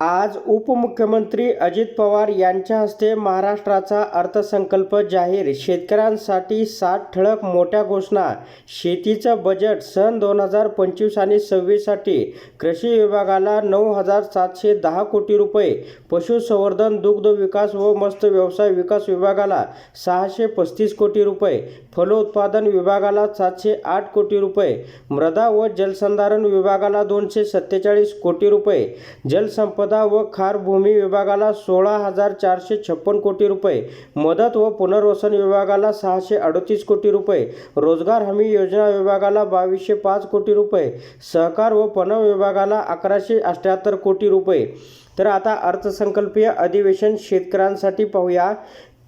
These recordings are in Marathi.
आज उपमुख्यमंत्री अजित पवार यांच्या हस्ते महाराष्ट्राचा अर्थसंकल्प जाहीर. शेतकऱ्यांसाठी सात ठळक मोठ्या घोषणा. शेतीचं बजेट सन दोन हजार पंचवीस आणि सव्वीससाठी कृषी विभागाला नऊ हजार सातशे दहा कोटी रुपये पशुसंवर्धन दुग्ध विकास व मत्स्य व्यवसाय विकास विभागाला सहाशे पस्तीस कोटी रुपये फलोत्पादन विभागाला सातशे आठ कोटी रुपये मृदा व जलसंधारण विभागाला दोनशे सत्तेचाळीस कोटी रुपये आपदा व खार भूमी विभागाला सोळा हजार चारशे छप्पन कोटी रुपये मदत व पुनर्वसन विभागाला सहाशे अडतीस कोटी रुपये रोजगार हमी योजना विभागाला बावीसशे पाच कोटी रुपये सहकार व पणन विभागाला अकराशे अठ्ठ्याहत्तर कोटी रुपये. तर आता अर्थसंकल्पीय अधिवेशन शेतकऱ्यांसाठी पाहूया.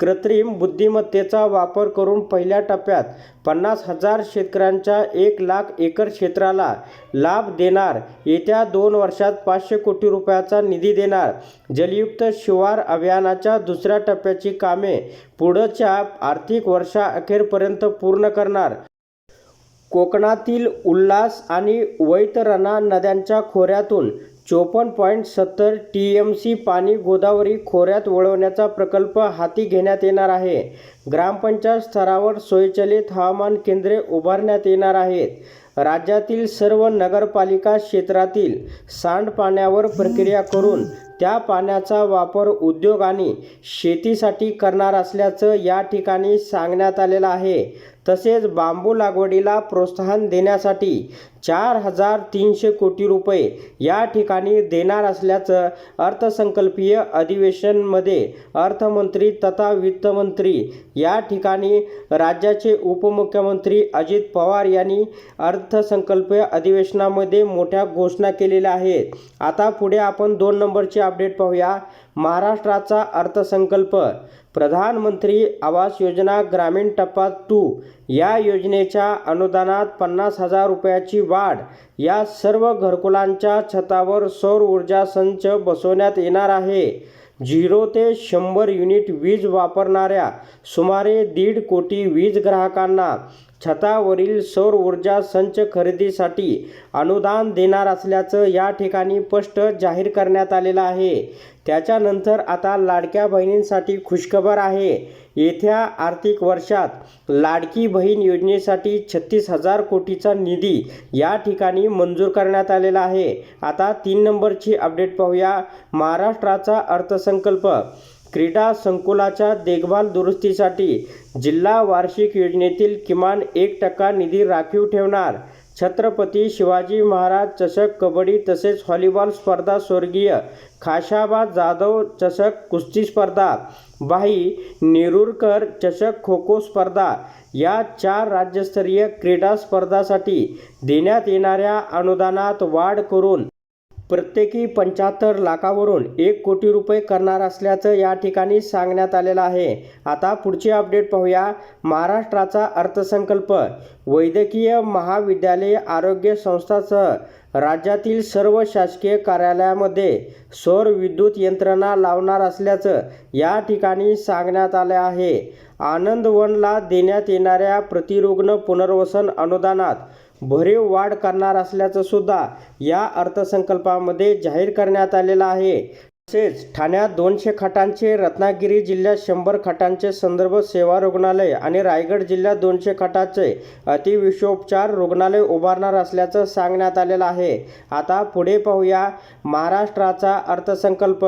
कृत्रिम बुद्धिमत्तेचा वापर करून पहिल्या टप्प्यात पन्नास हजार शेतकऱ्यांच्या एक लाख एकर क्षेत्राला लाभ देणार. येत्या दोन वर्षात पाचशे कोटी रुपयाचा निधी देणार. जलयुक्त शिवार अभियानाच्या दुसऱ्या टप्प्याची कामे पुढच्या आर्थिक वर्षाअखेरपर्यंत पूर्ण करणार. कोकणातील उल्हास आणि वैतरणा नद्यांच्या खोऱ्यातून चोपन्न पॉईंट सत्तर टी एम सी पाणी गोदावरी खोऱ्यात वळवण्याचा प्रकल्प हाती घेण्यात येणार आहे. ग्रामपंचायत स्तरावर स्वयंचलित हवामान केंद्रे उभारण्यात येणार आहेत. राज्यातील सर्व नगरपालिका क्षेत्रातील सांडपाण्यावर प्रक्रिया करून त्या पाण्याचा वापर उद्योग आणि शेतीसाठी करणार असल्याचं या ठिकाणी सांगण्यात आलेलं आहे. तसेच बांबू लागवडीला प्रोत्साहन देण्यासाठी चार हजार तीनशे कोटी रुपये या ठिकाणी देणार असल्याचं अर्थसंकल्पीय अधिवेशनमध्ये अर्थमंत्री तथा वित्तमंत्री या ठिकाणी राज्याचे उपमुख्यमंत्री अजित पवार यांनी अर्थसंकल्पीय अधिवेशनामध्ये मोठ्या घोषणा केलेल्या आहेत. आता पुढे आपण दोन नंबरची अपडेट पाहूया. महाराष्ट्राचा अर्थसंकल्प. प्रधानमंत्री आवास योजना ग्रामीण टप्पा टू या योजनेच्या अनुदानात पन्नास हजार रुपयाची वाढ. या सर्व घरकुलांच्या छतावर सौर ऊर्जा संच बसवण्यात येणार आहे. झिरो ते शंभर युनिट वीज वापरणाऱ्या सुमारे दीड कोटी वीज ग्राहकांना छतावरील सौर ऊर्जा संच खरेदीसाठी अनुदान देणार असल्याचं या ठिकाणी स्पष्ट जाहीर करण्यात आलेलं आहे. त्याच्यानंतर आता लाडक्या बहिणींसाठी खुशखबर आहे. येत्या आर्थिक वर्षात लाडकी बहीण योजनेसाठी छत्तीस हजार कोटीचा निधी या ठिकाणी मंजूर करण्यात आलेला आहे. आता तीन नंबरची अपडेट पाहूया. महाराष्ट्राचा अर्थसंकल्प. क्रीडा संकुलाच्या देखभाल दुरुस्तीसाठी जिल्हा वार्षिक योजनेतील किमान एक टक्का निधी राखीव ठेवणार. छत्रपती शिवाजी महाराज चषक कबड्डी तसेच व्हॉलीबॉल स्पर्धा स्वर्गीय खाशाबा जाधव चषक कुस्ती स्पर्धा बाई नेरुरकर चषक खो खो स्पर्धा या चार राज्यस्तरीय क्रीडा स्पर्धासाठी देण्यात येणाऱ्या अनुदानात वाढ करून प्रत्येकी पंच्याहत्तर लाखावरून एक कोटी रुपये करणार असल्याचं या ठिकाणी सांगण्यात आलेलं आहे. आता पुढची अपडेट पाहूया. महाराष्ट्राचा अर्थसंकल्प. वैद्यकीय महाविद्यालय आरोग्य संस्थासह राज्यातील सर्व शासकीय कार्यालयामध्ये सौर विद्युत यंत्रणा लावणार असल्याचं या ठिकाणी सांगण्यात आलं आहे. आनंदवनला देण्यात येणाऱ्या प्रतिरुग्ण पुनर्वसन अनुदानात भरीव वाढ करणार असल्याचं सुद्धा या अर्थसंकल्पामध्ये जाहीर करण्यात आलेलं आहे. तसेच ठाण्यात दोनशे खाटांचे रत्नागिरी जिल्ह्यात शंभर खाटांचे संदर्भ सेवा रुग्णालय आणि रायगड जिल्ह्यात दोनशे खाटाचे अतिविषोपचार रुग्णालय उभारणार असल्याचं सांगण्यात आलेलं आहे. आता पुढे पाहूया महाराष्ट्राचा अर्थसंकल्प.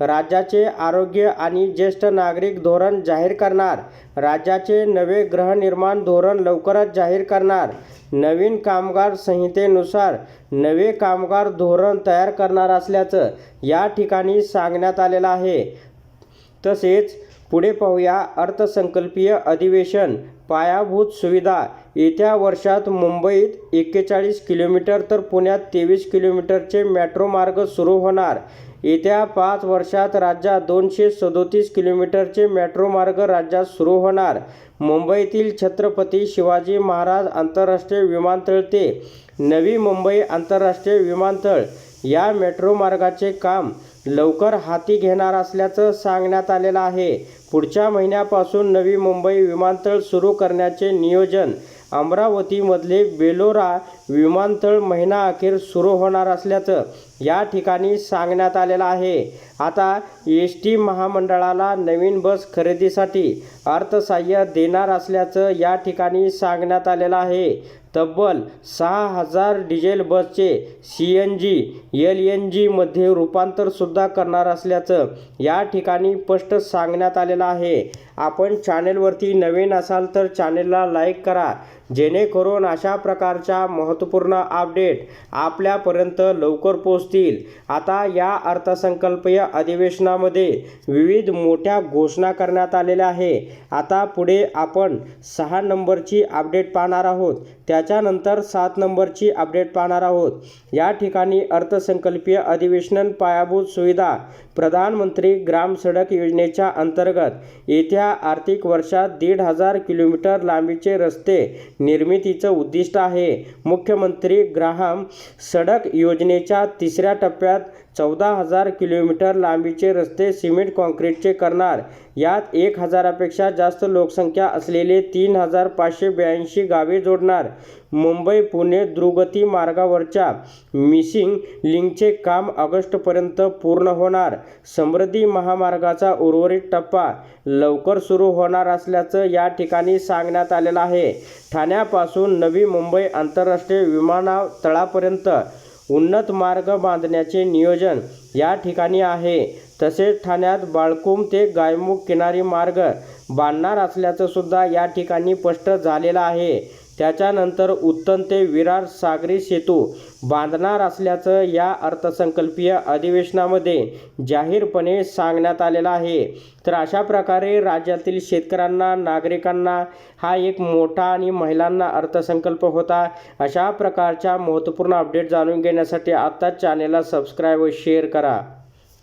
राज्याचे आरोग्य आणि ज्येष्ठ नागरिक धोरण जाहीर करणार. राज्याचे नवे गृहनिर्माण धोरण लवकरच जाहीर करणार. नवीन कामगार संहितेनुसार नवे कामगार धोरण तयार करणार असल्याचं या ठिकाणी सांगण्यात आलेलं आहे. तसेच पुढे पाहूया अर्थसंकल्पीय अधिवेशन. पायाभूत सुविधा. येत्या वर्षात मुंबईत एक्केचाळीस किलोमीटर तर पुण्यात तेवीस किलोमीटरचे मेट्रो मार्ग सुरू होणार. येत्या पाच वर्षात राज्यात दोनशे सदोतीस किलोमीटरचे मेट्रो मार्ग राज्यात सुरू होणार. मुंबईतील छत्रपती शिवाजी महाराज आंतरराष्ट्रीय विमानतळ ते नवी मुंबई आंतरराष्ट्रीय विमानतळ. या मेट्रो मार्गाचे काम लवकर हाती घेणार असल्याचं सांगण्यात आलेलं आहे. पुढच्या महिन्यापासून नवी मुंबई विमानतळ सुरू करण्याचे नियोजन अमरावतीमधले बेलोरा विमानतळ महिना अखेर सुरू होणार असल्याचं या ठिकाणी सांगण्यात आलेलं आहे. आता एस टी महामंडळाला नवीन बस खरेदीसाठी अर्थसहाय्य देणार असल्याचं या ठिकाणी सांगण्यात आलेलं आहे. तब्बल सहा हजार डिझेल बसचे C N G L N जीमध्ये रूपांतरसुद्धा करणार असल्याचं या ठिकाणी स्पष्ट सांगण्यात आलेलं आहे. आपण चॅनेलवरती नवीन असाल तर चॅनेलला लाईक करा जेणेकरून अशा प्रकारच्या महत्त्वपूर्ण अपडेट आपल्यापर्यंत लवकर पोहोचतील. आता या अर्थसंकल्पीय अधिवेशनामध्ये विविध मोठ्या घोषणा करण्यात आलेल्या आहे. आता पुढे आपण सहा नंबरची अपडेट पाहणार आहोत. त्या त्याच्यानंतर सात नंबरची अपडेट पाहणार आहोत. या ठिकाणी अर्थसंकल्पीय अधिवेशन पायाभूत सुविधा प्रधानमंत्री ग्राम सडक योजनेच्या अंतर्गत येत्या आर्थिक वर्षात दीड हजार किलोमीटर लांबीचे रस्ते निर्मितीचं उद्दिष्ट आहे. मुख्यमंत्री ग्राम सडक योजनेच्या तिसऱ्या टप्प्यात चौदा हजार किलोमीटर लांबीचे रस्ते सिमेंट कॉन्क्रीटचे करणार. यात एक हजारापेक्षा जास्त लोकसंख्या असलेले तीन हजार पाचशे ब्याऐंशी गावे जोडणार. मुंबई पुणे द्रुगती मार्गावरच्या मिसिंग लिंकचे काम ऑगस्टपर्यंत पूर्ण होणार. समृद्धी महामार्गाचा उर्वरित टप्पा लवकर सुरू होणार असल्याचं या ठिकाणी सांगण्यात आलेलं आहे. ठाण्यापासून नवी मुंबई आंतरराष्ट्रीय विमानतळापर्यंत उन्नत मार्ग बांधण्याचे नियोजन या ठिकाणी आहे. तसेच ठाण्यात बाळकुम ते गायमुख किनारी मार्ग बांधणार असल्याचं सुद्धा या ठिकाणी स्पष्ट झालेलं आहे. त्याच्यानंतर उत्तन ते विरार सागरी सेतू बांधणार असल्याचं या अर्थसंकल्पीय अधिवेशनामध्ये जाहीरपणे सांगण्यात आलेलं आहे. तर अशा प्रकारे राज्यातील शेतकऱ्यांना नागरिकांना हा एक मोठा आणि महिलांना अर्थसंकल्प होता. अशा प्रकारच्या महत्त्वपूर्ण अपडेट जाणून घेण्यासाठी आत्ताच चॅनेलला सबस्क्राईब व शेअर करा.